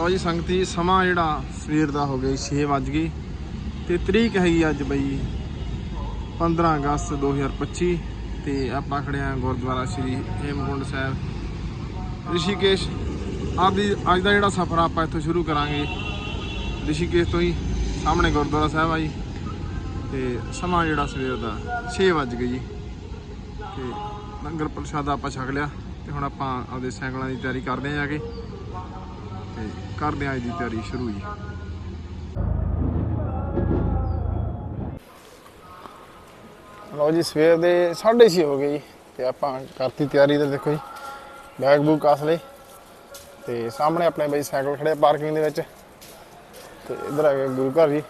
ਲਓ ਜੀ ਸੰਗਤੀ, ਸਮਾਂ ਜਿਹੜਾ ਸਵੇਰ ਦਾ ਹੋ ਗਿਆ 6 ਵੱਜ ਗਈ ਤੇ ਤਰੀਕ ਹੈਗੀ ਅੱਜ ਬਈ 15 ਅਗਸਤ 2025 ਤੇ ਆਪਾਂ ਖੜੇ ਆਂ ਗੁਰਦੁਆਰਾ ਸ੍ਰੀ ਹੇਮਕੁੰਡ ਸਾਹਿਬ। ਰਿਸ਼ੀਕੇਸ਼, ਆਪਦੀ ਅੱਜ ਦਾ ਜਿਹੜਾ ਸਫ਼ਰ ਆਪਾਂ ਇੱਥੋਂ ਸ਼ੁਰੂ ਕਰਾਂਗੇ। ਰਿਸ਼ੀਕੇਸ਼ ਤੋਂ ਹੀ ਸਾਹਮਣੇ ਗੁਰਦੁਆਰਾ ਸਾਹਿਬ ਆ ਜੀ। ਤੇ ਸਮਾਂ ਜਿਹੜਾ ਸਵੇਰ ਦਾ 6 ਵੱਜ ਗਏ ਜੀ। ਤੇ ਲੰਗਰ ਪ੍ਰਸ਼ਾਦਾ ਆਪਾਂ ਛਕ ਲਿਆ ਤੇ ਹੁਣ ਆਪਾਂ ਆਪਦੇ ਸਾਈਕਲਾਂ ਦੀ ਤਿਆਰੀ ਕਰਦੇ ਆਂ ਜਾ ਕੇ। ਤੇ ਕਰਦੇ ਆਂ ਅੱਜ ਦੀ ਤਿਆਰੀ ਸ਼ੁਰੂ ਜੀ। ਲਓ ਜੀ, ਸਵੇਰ ਦੇ 6:30 ਹੋ ਗਏ ਜੀ ਤੇ ਆਪਾਂ ਕਰਤੀ ਤਿਆਰੀ ਤੇ ਦੇਖੋ ਜੀ ਬੈਗ ਬੂਕ ਕਾਸ ਲਏ ਤੇ ਸਾਹਮਣੇ ਆਪਣੇ ਬਈ ਸਾਈਕਲ ਖੜੇ ਪਾਰਕਿੰਗ ਦੇ ਵਿੱਚ ਤੇ ਇਧਰ ਆ ਗਿਆ ਗੁਰੂ ਘਰ ਜੀ।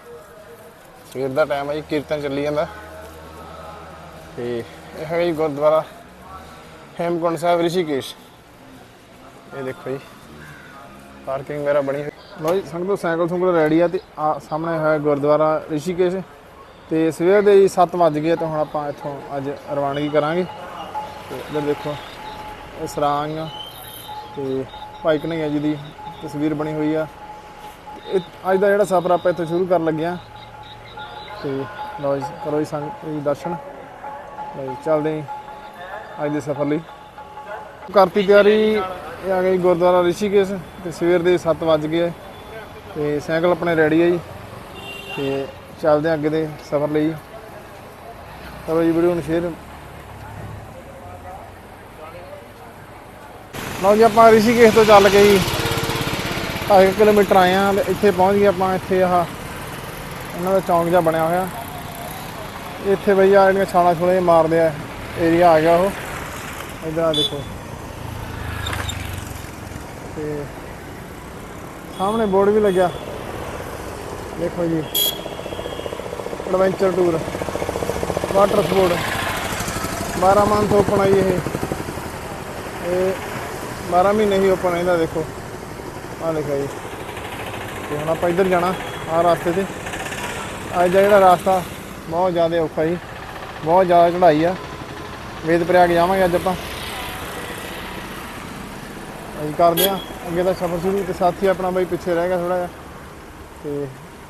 ਸਵੇਰ ਦਾ ਟਾਈਮ ਹੈ ਜੀ, ਕੀਰਤਨ ਚੱਲੀ ਜਾਂਦਾ। ਤੇ ਇਹ ਹੈਗਾ ਜੀ ਗੁਰਦੁਆਰਾ ਹੇਮਕੁੰਡ ਸਾਹਿਬ, ਰਿਸ਼ੀਕੇਸ਼। ਇਹ ਦੇਖੋ ਜੀ। ਪਾਰਕਿੰਗ ਵਗੈਰਾ ਬਣੀ ਹੋਈ। ਲਓ ਜੀ, ਸੰਗਤੋ ਸਾਈਕਲ ਸੁੰਕਲ ਰੈਡੀ ਆ ਤੇ ਆ ਸਾਹਮਣੇ ਹੈ ਗੁਰਦੁਆਰਾ ਰਿਸ਼ੀਕੇਸ਼। ਤੇ ਸਵੇਰ ਦੇ 7 ਵੱਜ ਗਏ ਤੇ ਹੁਣ ਆਪਾਂ ਇੱਥੋਂ ਅੱਜ ਰਵਾਨਗੀ ਕਰਾਂਗੇ। ਤੇ ਇੱਧਰ ਦੇਖੋ, ਇਹ ਸਰਾਂਗ ਤੇ ਭਾਈ ਕਨਈਆ ਜੀ ਦੀ ਤਸਵੀਰ ਬਣੀ ਹੋਈ ਆ। ਤੇ ਇਹ- ਅੱਜ ਦਾ ਜਿਹੜਾ ਸਫ਼ਰ ਆਪਾਂ ਇੱਥੋਂ ਸ਼ੁਰੂ ਕਰਨ ਲੱਗੇ ਆ। ਤੇ ਲਓ ਜੀ, ਕਰੋ ਜੀ ਸੰਗਤ ਜੀ ਦਰਸ਼ਨ। ਲਓ ਚੱਲਦੇ ਹਾਂ ਅੱਜ ਦੇ ਸਫ਼ਰ ਲਈ। ਕਰਤੀ ਤਿਆਰੀ ਇਹ ਆ ਗਈ ਗੁਰਦੁਆਰਾ ਰਿਸ਼ੀਕੇਸ਼ ਤੇ ਸਵੇਰ ਦੇ 7 ਵੱਜ ਗਏ ਆ ਤੇ ਸਾਈਕਲ ਆਪਣੇ ਰੈਡੀ ਹੈ ਜੀ। ਤੇ ਚੱਲਦੇ ਹਾਂ ਅੱਗੇ ਦੇ ਸਫ਼ਰ ਲਈ ਕਰੋ ਜੀ ਵੀਡੀਓ ਨੂੰ ਸ਼ੇਅਰ। ਲਓ ਜੀ, ਆਪਾਂ ਰਿਸ਼ੀਕੇਸ਼ ਤੋਂ ਚੱਲ ਕੇ ਜੀ 2 ਕਿਲੋਮੀਟਰ ਆਏ ਆ ਤੇ ਇੱਥੇ ਪਹੁੰਚ ਗਏ ਆਪਾਂ। ਇੱਥੇ ਆਹ ਇਹਨਾਂ ਦਾ ਚੌਂਕ ਜਿਹਾ ਬਣਿਆ ਹੋਇਆ। ਇੱਥੇ ਬਈ ਆ ਜਿਹੜੀਆਂ ਛਾਲਾਂ ਛੁਲੇ ਮਾਰਦੇ ਆ ਏਰੀਆ ਆ ਗਿਆ ਉਹ। ਇਧਰ ਆ ਦੇਖੋ। ਤੇ ਸਾਹਮਣੇ ਬੋਰਡ ਵੀ ਲੱਗਿਆ। ਦੇਖੋ ਜੀ adventure tour water sport 12 month open ਆਈ ਇਹ। ਇਹ 12 ਮਹੀਨੇ ਹੀ ਓਪਨ ਰਹਿੰਦਾ ਦੇਖੋ। ਆ ਲਿਖਿਆ ਜੀ। ਤੇ ਹੁਣ ਆਪਾਂ ਇੱਧਰ ਜਾਣਾ, ਆਹ ਰਸਤੇ ਤੇ। ਅੱਜ ਦਾ ਜਿਹੜਾ ਰਸਤਾ, ਬਹੁਤ ਜ਼ਿਆਦਾ ਔਖਾ ਜੀ। ਬਹੁਤ ਜ਼ਿਆਦਾ ਚੜ੍ਹਾਈ ਆ। ਵੇਦ ਜਾਵਾਂਗੇ ਅੱਜ ਆਪਾਂ। ਅਸੀਂ ਕਰਦੇ ਆ ਅੱਗੇ ਦਾ ਸਫ਼ਰ ਸ਼ੁਰੂ ਤੇ ਸਾਥੀ ਆਪਣਾ ਬਾਈ ਪਿੱਛੇ ਰਹਿ ਗਿਆ ਥੋੜਾ ਜਿਹਾ। ਤੇ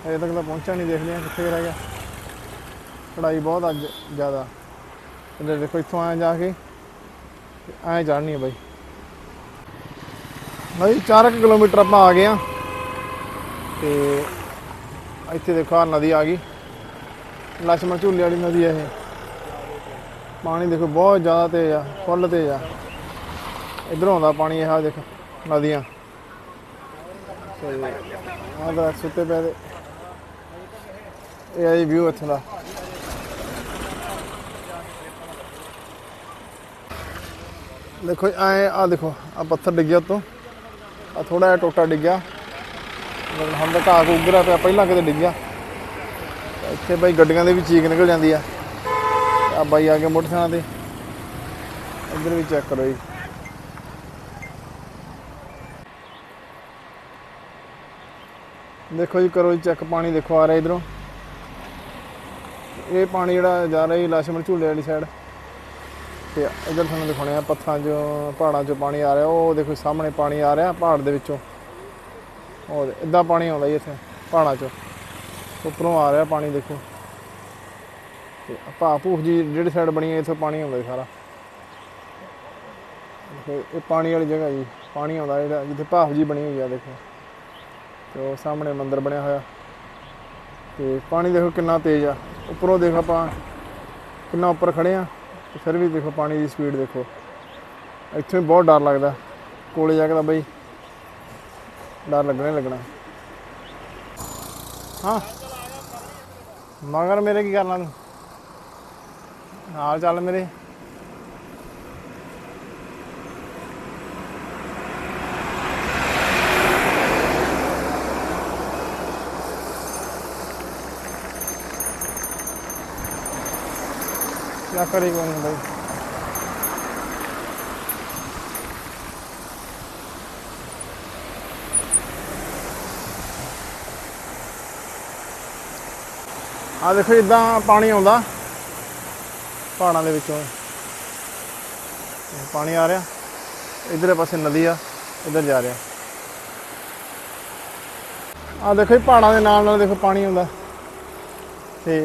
ਅਜੇ ਤੱਕ ਤਾਂ ਪਹੁੰਚਿਆ ਨਹੀਂ ਦੇਖਦੇ ਆ ਕਿੱਥੇ ਰਹਿ ਗਿਆ। ਕੜਾਈ ਬਹੁਤ ਅੱਜ ਜ਼ਿਆਦਾ। ਇਹਦੇ ਦੇਖੋ ਇੱਥੋਂ ਆਇਆ ਜਾ ਕੇ ਐਂ ਚੜਨੀ ਹੈ ਬਾਈ। ਬਾਈ 4 ਕਿਲੋਮੀਟਰ ਆਪਾਂ ਆ ਗਏ ਆ ਤੇ ਇੱਥੇ ਦੇਖੋ ਆ ਨਦੀ ਆ ਗਈ। ਲਛਮਣ ਝੂਲੇ ਵਾਲੀ ਨਦੀ ਹੈ ਇਹ। ਪਾਣੀ ਦੇਖੋ ਬਹੁਤ ਜ਼ਿਆਦਾ ਤੇਜ਼ ਆ, ਫੁੱਲ ਤੇਜ਼ ਆ। ਇਧਰੋਂ ਆਉਂਦਾ ਪਾਣੀ ਇਹ ਆ ਨਦੀਆਂ। ਤੇ ਆਹ ਦਰਖਤ ਸੁੱਤੇ ਪਏ ਤੇ ਇਹ ਆ ਜੀ ਵਿਊ ਇੱਥੋਂ ਦਾ। ਦੇਖੋ ਐ ਆ ਦੇਖੋ ਆ ਪੱਥਰ ਡਿੱਗਿਆ ਉੱਤੋਂ। ਆ ਥੋੜਾ ਜਿਹਾ ਟੋਟਾ ਡਿੱਗਿਆ। ਮਤਲਬ ਹੁਣ ਤਾਂ ਘਾਹ ਉਗਰਾ ਪਿਆ, ਪਹਿਲਾਂ ਕਿਤੇ ਡਿੱਗਿਆ। ਇੱਥੇ ਬਾਈ ਗੱਡੀਆਂ ਦੇ ਵੀ ਚੀਕ ਨਿਕਲ ਜਾਂਦੀ ਆ। ਆ ਬਾਈ ਆ ਕੇ ਮੋਟਰਸਾਈਕਲ ਤੇ। ਇੱਧਰ ਵੀ ਚੈੱਕ ਕਰੋ ਜੀ। ਦੇਖੋ ਜੀ, ਕਰੋ ਜੀ ਚੈੱਕ ਪਾਣੀ ਦੇਖੋ, ਆ ਰਿਹਾ ਇਧਰੋਂ। ਇਹ ਪਾਣੀ ਜਿਹੜਾ ਜਾ ਰਿਹਾ ਜੀ ਲਾਸ਼ਮਰ ਝੂਲੇ ਵਾਲੀ ਸਾਈਡ ਤੇ ਇਧਰ ਤੁਹਾਨੂੰ ਦਿਖਾਉਣੇ ਆ, ਪੱਥਰਾਂ 'ਚੋਂ, ਪਹਾੜਾਂ 'ਚੋਂ ਪਾਣੀ ਆ ਰਿਹਾ। ਉਹ ਦੇਖੋ ਸਾਹਮਣੇ ਪਾਣੀ ਆ ਰਿਹਾ, ਪਹਾੜ ਦੇ ਵਿੱਚੋਂ। ਉਹ ਇਦਾਂ ਪਾਣੀ ਆਉਂਦਾ ਜੀ ਇੱਥੇ, ਪਹਾੜਾਂ 'ਚੋਂ। ਉੱਪਰੋਂ ਆ ਰਿਹਾ ਪਾਣੀ, ਦੇਖੋ। ਤੇ ਆਪਾਂ ਭੂਖ ਜੀ, ਜਿਹੜੀ ਸਾਈਡ ਬਣੀ ਹੈ, ਇੱਥੋਂ ਪਾਣੀ ਆਉਂਦਾ ਸਾਰਾ। ਇਹ ਪਾਣੀ ਵਾਲੀ ਜਗ੍ਹਾ ਜੀ, ਪਾਣੀ ਆਉਂਦਾ ਜਿਹੜਾ, ਜਿੱਥੇ ਭਾਫ ਜੀ ਬਣੀ ਹੋਈ ਆ, ਦੇਖੋ। ਤੇ ਉਹ ਸਾਹਮਣੇ ਮੰਦਿਰ ਬਣਿਆ ਹੋਇਆ। ਤੇ ਪਾਣੀ ਦੇਖੋ ਕਿੰਨਾ ਤੇਜ਼ ਆ। ਉੱਪਰੋਂ ਦੇਖ ਆਪਾਂ ਕਿੰਨਾ ਉੱਪਰ ਖੜੇ ਆ ਫਿਰ ਵੀ ਦੇਖੋ ਪਾਣੀ ਦੀ ਸਪੀਡ ਦੇਖੋ। ਇੱਥੇ ਬਹੁਤ ਡਰ ਲੱਗਦਾ। ਕੋਲੇ ਜਾ ਕੇ ਤਾਂ ਬਈ ਡਰ ਲੱਗਣਾ ਹੀ ਲੱਗਣਾ। ਹਾਂ। ਮਗਰ ਮੇਰੇ ਕੀ ਕਰਨਾ ਤੂੰ? ਨਾਲ ਚੱਲ ਮੇਰੇ। क्या करेगा नहीं भाई ਆ ਦੇਖੋ ਇਦਾਂ ਪਾਣੀ ਆਉਂਦਾ ਪਹਾੜਾਂ ਦੇ ਵਿੱਚੋਂ ਇਹ ਪਾਣੀ ਆ ਰਿਹਾ ਇਧਰਲੇ ਪਾਸੇ ਨਦੀ ਆ ਇਧਰ ਜਾ ਰਿਹਾ ਆ ਦੇਖੋ ਜੀ ਪਹਾੜਾਂ ਦੇ ਨਾਲ ਨਾਲ ਦੇਖੋ ਪਾਣੀ ਆਉਂਦਾ ਤੇ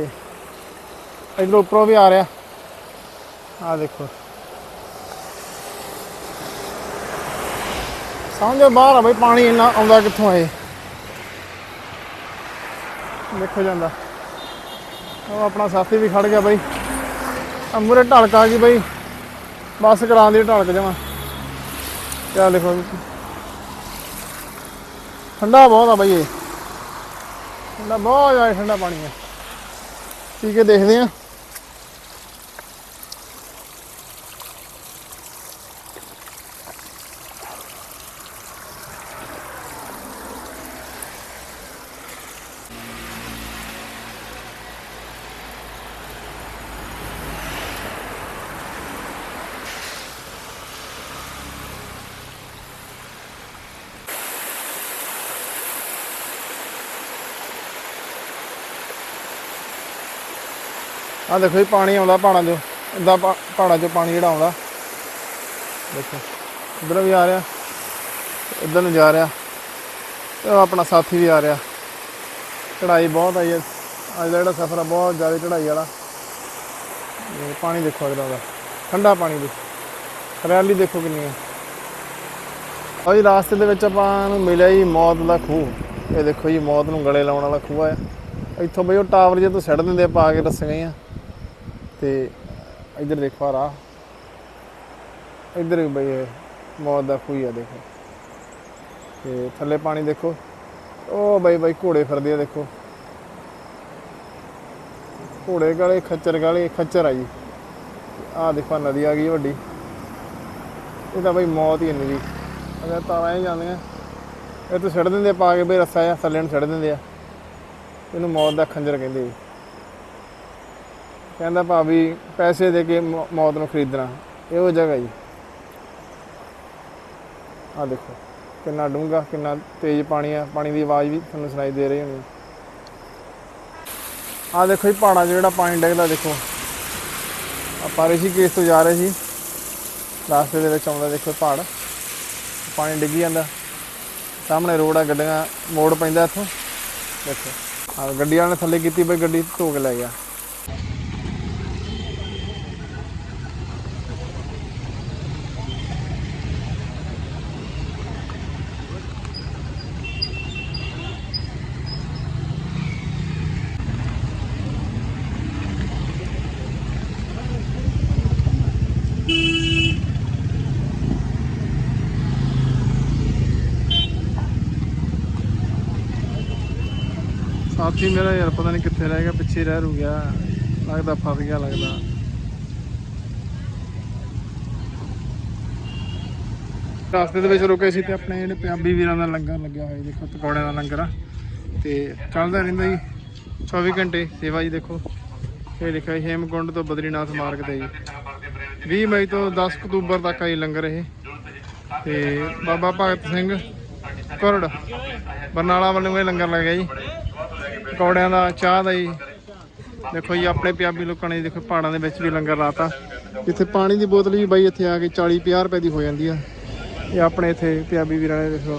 ਇਧਰ ਉੱਪਰੋਂ ਵੀ ਆ ਰਿਹਾ ਆ ਦੇਖੋ। ਸਮਝੋ ਬਾਹਰ ਆ ਬਈ, ਪਾਣੀ ਇੰਨਾ ਆਉਂਦਾ ਕਿੱਥੋਂ ਆਏ ਦੇਖੋ ਜਾਂਦਾ। ਉਹ ਆਪਣਾ ਸਾਥੀ ਵੀ ਖੜ ਗਿਆ ਬਈ। ਆ ਢਲਕ ਆ ਗਈ ਬਈ। ਬੱਸ ਕਰਾਂ ਦੀ ਢਲਕ ਜਾਵਾਂ। ਕਿਆ ਦੇਖੋ ਠੰਡਾ ਬਹੁਤ ਆ ਬਈ ਇਹ। ਠੰਡਾ ਬਹੁਤ ਜ਼ਿਆਦਾ ਠੰਡਾ ਪਾਣੀ ਹੈ ਪੀ ਕੇ ਦੇਖਦੇ ਆ। ਆ ਦੇਖੋ ਜੀ, ਪਾਣੀ ਆਉਂਦਾ ਪਹਾੜਾਂ 'ਚੋਂ। ਇਦਾਂ ਪਹਾੜਾਂ 'ਚੋਂ ਪਾਣੀ ਜਿਹੜਾ ਆਉਂਦਾ। ਦੇਖੋ, ਇੱਧਰ ਵੀ ਆ ਰਿਹਾ। ਇੱਧਰ ਨੂੰ ਜਾ ਰਿਹਾ। ਤੇ ਆਪਣਾ ਸਾਥੀ ਵੀ ਆ ਰਿਹਾ। ਚੜਾਈ ਬਹੁਤ ਆਈ ਹੈ। ਅੱਜ ਦਾ ਜਿਹੜਾ ਸਫ਼ਰ ਆ, ਬਹੁਤ ਜ਼ਿਆਦਾ ਚੜਾਈ ਵਾਲਾ। ਪਾਣੀ ਦੇਖੋ ਅਗਲਾ ਦਾ। ਠੰਡਾ ਪਾਣੀ ਦੇ ਹਰਿਆਲੀ ਦੇਖੋ ਕਿੰਨੀ ਹੈ ਆ ਜੀ, ਰਾਸਤੇ ਦੇ ਵਿੱਚ ਆਪਾਂ ਨੂੰ ਮਿਲਿਆ ਜੀ ਮੌਤ ਦਾ ਖੂਹ। ਇਹ ਦੇਖੋ ਜੀ, ਮੌਤ ਨੂੰ ਗਲੇ ਲਾਉਣ ਵਾਲਾ ਖੂਹ ਆ। ਇੱਥੋਂ ਬਈ ਉਹ ਟਾਵਰ ਜੇ ਤੋਂ ਸੜ ਦਿੰਦੇ ਆ, ਪਾ ਕੇ ਰਸੀਆਂ ਤੇ ਇੱਧਰ ਦੇਖੋ ਰਾਹ ਇੱਧਰ ਵੀ ਬਈ ਇਹ ਮੌਤ ਦਾ ਖੂਹ ਆ ਦੇਖੋ। ਤੇ ਥੱਲੇ ਪਾਣੀ ਦੇਖੋ। ਉਹ ਬਈ ਬਈ ਘੋੜੇ ਫਿਰਦੇ ਆ ਦੇਖੋ। ਘੋੜੇ ਗਾਲੇ, ਖੱਚਰ ਗਾਲੇ, ਖੱਚਰ ਆ ਜੀ। ਆਹ ਦੇਖੋ ਨਦੀ ਆ ਗਈ ਵੱਡੀ। ਇਹ ਤਾਂ ਬਈ ਮੌਤ ਹੀ ਇੰਨੀ ਜੀ। ਅਗਰ ਤਾਰਾਂ ਹੀ ਜਾਂਦੀਆਂ। ਇਹ ਤੋਂ ਛੱਡ ਦਿੰਦੇ ਪਾ ਕੇ, ਬਈ ਰੱਸਾ ਆ ਥੱਲੇ ਨੂੰ ਛੱਡ ਦਿੰਦੇ ਆ। ਇਹਨੂੰ ਮੌਤ ਦਾ ਖੰਜਰ ਕਹਿੰਦੇ ਜੀ। ਕਹਿੰਦਾ ਭਾਵੀ ਪੈਸੇ ਦੇ ਕੇ ਮੌਤ ਨੂੰ ਖਰੀਦਣਾ। ਇਹੋ ਜਗ੍ਹਾ ਜੀ। ਆ ਦੇਖੋ, ਕਿੰਨਾ ਡੂੰਘਾ, ਕਿੰਨਾ ਤੇਜ਼ ਪਾਣੀ ਆ। ਪਾਣੀ ਦੀ ਆਵਾਜ਼ ਵੀ ਤੁਹਾਨੂੰ ਸੁਣਾਈ ਦੇ ਰਹੀ ਹੋਣੀ। ਆ ਦੇਖੋ ਜੀ, ਪਹਾੜਾਂ 'ਚ ਜਿਹੜਾ ਪਾਣੀ ਡਿੱਗਦਾ, ਦੇਖੋ। ਆਪਾਂ ਰਿਸ਼ੀਕੇਸ਼ ਤੋਂ ਜਾ ਰਹੇ ਸੀ। ਰਾਸਤੇ ਦੇ ਵਿੱਚ ਆਉਂਦਾ, ਦੇਖੋ ਪਹਾੜ। ਪਾਣੀ ਡਿੱਗੀ ਜਾਂਦਾ। ਸਾਹਮਣੇ ਰੋਡ ਆ ਗੱਡੀਆਂ, ਮੋੜ ਪੈਂਦਾ ਇੱਥੋਂ। ਦੇਖੋ। ਆ ਗੱਡੀਆਂ ਨੇ ਥੱਲੇ ਕੀਤੀ ਬਈ ਗੱਡੀ ਧੋ ਕੇ ਲੈ ਗਿਆ। ਸਾਥੀ ਮੇਰਾ ਯਾਰ, ਪਤਾ ਨਹੀਂ ਕਿੱਥੇ ਰਹਿ ਗਿਆ, ਪਿੱਛੇ ਰਹਿ ਰੂ ਗਿਆ। ਲੱਗਦਾ ਫਸ ਗਿਆ, ਲੱਗਦਾ। ਰਸਤੇ ਦੇ ਵਿੱਚ ਰੁਕੇ ਸੀ ਤੇ ਆਪਣੇ ਜਿਹੜੇ ਪੰਜਾਬੀ ਵੀਰਾਂ ਦਾ ਲੰਗਰ ਲੱਗਿਆ ਹੋਇਆ ਦੇਖੋ ਪਕੌੜਿਆਂ ਦਾ ਲੰਗਰ ਆ। ਤੇ ਚੱਲਦਾ ਰਹਿੰਦਾ ਜੀ 24 ਘੰਟੇ ਸੇਵਾ ਜੀ, ਦੇਖੋ। ਇਹ ਲਿਖਿਆ ਹੇਮਕੁੰਡ ਤੋਂ ਬਦਰੀਨਾਥ ਮਾਰਗ ਤੇ ਜੀ। 20 ਮਈ ਤੋਂ 10 ਅਕਤੂਬਰ ਤੱਕ ਆ ਜੀ ਲੰਗਰ ਇਹ। ਤੇ ਬਾਬਾ ਭਗਤ ਸਿੰਘ ਕੁਰੜ ਬਰਨਾਲਾ ਵੱਲੋਂ ਇਹ ਲੰਗਰ ਲੱਗਿਆ ਜੀ। ਪਕੌੜਿਆਂ ਦਾ ਚਾਹ ਦਾ ਜੀ। ਦੇਖੋ ਜੀ ਆਪਣੇ ਪੰਜਾਬੀ ਲੋਕਾਂ ਨੇ ਦੇਖੋ ਪਹਾੜਾਂ ਦੇ ਵਿੱਚ ਵੀ ਲੰਗਰ ਲਾਤਾ। ਜਿੱਥੇ ਪਾਣੀ ਦੀ ਬੋਤਲ ਵੀ ਬਾਈ ਇੱਥੇ ਆ ਕੇ 40 50 ਰੁਪਏ ਦੀ ਹੋ ਜਾਂਦੀ ਆ। ਇਹ ਆਪਣੇ ਇੱਥੇ ਪੰਜਾਬੀ ਵੀਰਾਂ ਨੇ ਦੇਖੋ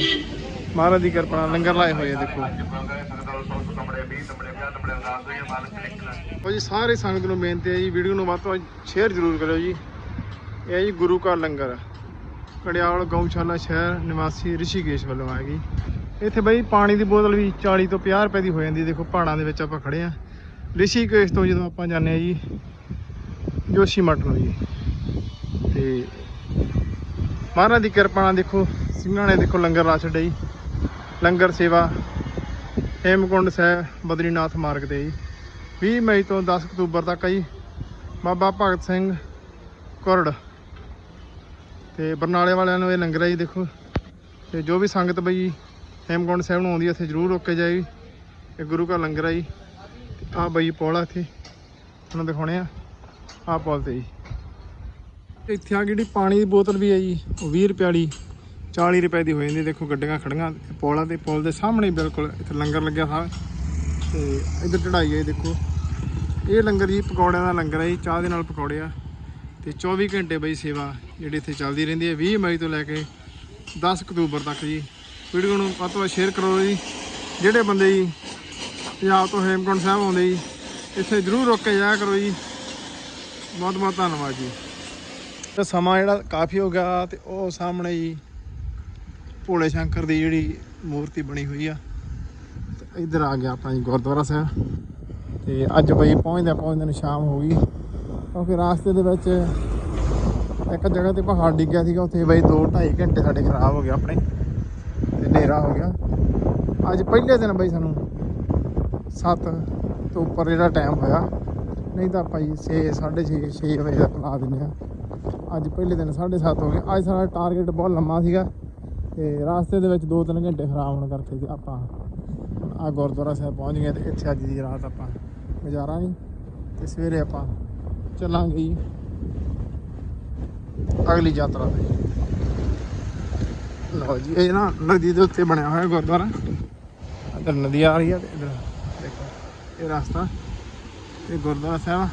ਮਹਾਰਾਜ ਦੀ ਕਿਰਪਾ ਨਾਲ ਲੰਗਰ ਲਾਏ ਹੋਏ ਆ ਦੇਖੋ। ਉਹ ਜੀ ਸਾਰੇ ਸੰਗਤ ਨੂੰ ਬੇਨਤੀ ਹੈ ਜੀ ਵੀਡੀਓ ਨੂੰ ਵੱਧ ਤੋਂ ਵੱਧ ਸ਼ੇਅਰ ਜ਼ਰੂਰ ਕਰਿਓ ਜੀ। ਇਹ ਜੀ ਗੁਰੂ ਕਾ ਲੰਗਰ ਕੜਿਆਲ ਗਊਸ਼ਾਲਾ ਸ਼ਹਿਰ ਨਿਵਾਸੀ ਰਿਸ਼ੀਕੇਸ਼ ਵੱਲੋਂ ਆ ਗਈ ਇੱਥੇ ਬਈ ਪਾਣੀ ਦੀ ਬੋਤਲ ਵੀ 40 ਤੋਂ 50 ਰੁਪਏ ਦੀ ਹੋ ਜਾਂਦੀ ਦੇਖੋ, ਪਹਾੜਾਂ ਦੇ ਵਿੱਚ ਆਪਾਂ ਖੜੇ ਆ ਰਿਸ਼ੀਕੇਸ਼ ਤੋਂ ਜਦੋਂ ਆਪਾਂ ਜਾਂਦੇ ਆ ਜੀ, ਜੋਸ਼ੀ ਮਠ ਨੂੰ ਜੀ। ਤੇ ਮਹਾਰਾਜ ਦੀ ਕਿਰਪਾ ਨਾਲ ਦੇਖੋ, ਸਿੰਘਾਂ ਨੇ ਦੇਖੋ ਲੰਗਰ ਲਾ ਛੱਡਿਆ ਜੀ। ਲੰਗਰ ਸੇਵਾ, ਹੇਮਕੁੰਡ ਸਾਹਿਬ, ਬਦਰੀਨਾਥ ਮਾਰਗ ਤੇ ਜੀ। 20 ਮਈ ਤੋਂ 10 ਅਕਤੂਬਰ ਤੱਕ ਆ ਜੀ, ਬਾਬਾ ਭਗਤ ਸਿੰਘ ਕੁਰੜ। ਤੇ ਬਰਨਾਲੇ ਵਾਲਿਆਂ ਨੂੰ ਇਹ ਲੰਗਰ ਹੈ ਜੀ, ਦੇਖੋ। ਤੇ ਜੋ ਵੀ ਸੰਗਤ ਬਈ ਹੇਮਕੁੰਡ ਸਾਹਿਬ ਨੂੰ ਆਉਂਦੀ ਹੈ ਇੱਥੇ ਜ਼ਰੂਰ ਰੁਕ ਕੇ ਜਾਈ। ਇਹ ਗੁਰੂ ਘਰ ਲੰਗਰ ਆ ਜੀ। ਆ ਬਈ ਆ ਇੱਥੇ। ਤੁਹਾਨੂੰ ਦਿਖਾਉਣੇ ਆ। ਆ ਪੁਲ ਤੇ ਜੀ। ਇੱਥੇ ਆ ਜਿਹੜੀ ਪਾਣੀ ਦੀ ਬੋਤਲ ਵੀ ਹੈ ਜੀ, ਉਹ 20 ਰੁਪਏ ਵਾਲੀ 40 ਰੁਪਏ ਦੀ ਹੋ ਜਾਂਦੀ। ਦੇਖੋ ਗੱਡੀਆਂ ਖੜੀਆਂ ਪੌਲਾਂ ਤੇ ਪੁਲ ਦੇ ਸਾਹਮਣੇ ਬਿਲਕੁਲ ਇੱਥੇ ਲੰਗਰ ਲੱਗਿਆ ਹੋਇਆ ਤੇ ਇੱਧਰ ਚੜਾਈ ਹੈ ਜੀ, ਦੇਖੋ। ਇਹ ਲੰਗਰ ਜੀ, ਪਕੌੜਿਆਂ ਦਾ ਲੰਗਰ ਹੈ ਜੀ, ਚਾਹ ਦੇ ਨਾਲ ਪਕੌੜੇ ਆ। ਤੇ 24 ਘੰਟੇ ਬਈ ਸੇਵਾ ਜਿਹੜੀ ਇੱਥੇ ਚੱਲਦੀ ਰਹਿੰਦੀ ਹੈ 20 ਮਈ ਤੋਂ ਲੈ ਕੇ 10 ਅਕਤੂਬਰ ਤੱਕ ਜੀ। ਵੀਡੀਓ ਨੂੰ ਵੱਧ ਤੋਂ ਵੱਧ ਸ਼ੇਅਰ ਕਰੋ ਜੀ। ਜਿਹੜੇ ਬੰਦੇ ਜੀ ਪੰਜਾਬ ਤੋਂ ਹੇਮਕੁੰਟ ਸਾਹਿਬ ਆਉਂਦੇ ਜੀ, ਇੱਥੇ ਜ਼ਰੂਰ ਰੁਕ ਕੇ ਜਾਇਆ ਕਰੋ ਜੀ। ਬਹੁਤ ਬਹੁਤ ਧੰਨਵਾਦ ਜੀ। ਤੇ ਸਮਾਂ ਜਿਹੜਾ ਕਾਫੀ ਹੋ ਗਿਆ ਤੇ ਉਹ ਸਾਹਮਣੇ ਜੀ ਭੋਲੇ ਸ਼ੰਕਰ ਦੀ ਜਿਹੜੀ ਮੂਰਤੀ ਬਣੀ ਹੋਈ ਆ। ਤੇ ਇੱਧਰ ਆ ਗਿਆ ਆਪਣਾ ਜੀ ਗੁਰਦੁਆਰਾ ਸਾਹਿਬ। ਤੇ ਅੱਜ ਬਈ ਪਹੁੰਚਦੇ ਪਹੁੰਚਦੇ ਨੂੰ ਸ਼ਾਮ ਹੋ ਗਈ। ਕਿਉਂਕਿ ਰਾਸਤੇ ਦੇ ਵਿੱਚ ਇੱਕ ਜਗ੍ਹਾ ਤੇ ਪਹਾੜ ਡਿੱਗਿਆ ਸੀਗਾ, ਉੱਥੇ ਬਈ 2 2.5 ਘੰਟੇ ਸਾਡੇ ਖਰਾਬ ਹੋ ਗਏ ਆਪਣੇ। ਹਨੇਰਾ ਹੋ ਗਿਆ। ਅੱਜ ਪਹਿਲੇ ਦਿਨ ਬਈ ਸਾਨੂੰ 7 ਤੋਂ ਉੱਪਰ ਜਿਹੜਾ ਟਾਈਮ ਹੋਇਆ। ਨਹੀਂ ਤਾਂ ਆਪਾਂ ਜੀ 6 6:30 6 ਵਜੇ ਤੱਕ ਲਾ ਦਿੰਦੇ ਆ ਅੱਜ ਪਹਿਲੇ ਦਿਨ 7:30 ਹੋ ਗਏ। ਅੱਜ ਸਾਡਾ ਟਾਰਗੇਟ ਬਹੁਤ ਲੰਮਾ ਸੀਗਾ ਤੇ ਰਾਸਤੇ ਦੇ ਵਿੱਚ 2-3 ਘੰਟੇ ਖਰਾਬ ਹੋਣ ਕਰਕੇ ਆਪਾਂ ਆ ਗੁਰਦੁਆਰਾ ਸਾਹਿਬ ਪਹੁੰਚ ਗਏ ਤੇ ਇੱਥੇ ਅੱਜ ਦੀ ਰਾਤ ਆਪਾਂ ਗੁਜ਼ਾਰਾਂਗੇ ਤੇ ਸਵੇਰੇ ਆਪਾਂ ਚੱਲਾਂਗੇ ਜੀ ਅਗਲੀ ਯਾਤਰਾ ਤੇ। ਲਓ ਜੀ, ਇਹ ਨਾ ਨਦੀ ਦੇ ਉੱਤੇ ਬਣਿਆ ਹੋਇਆ ਗੁਰਦੁਆਰਾ। ਇੱਧਰ ਨਦੀ ਆ ਰਹੀ ਹੈ ਤੇ ਇੱਧਰ ਦੇਖੋ, ਇਹ ਰਸਤਾ, ਇਹ ਗੁਰਦੁਆਰਾ ਸਾਹਿਬ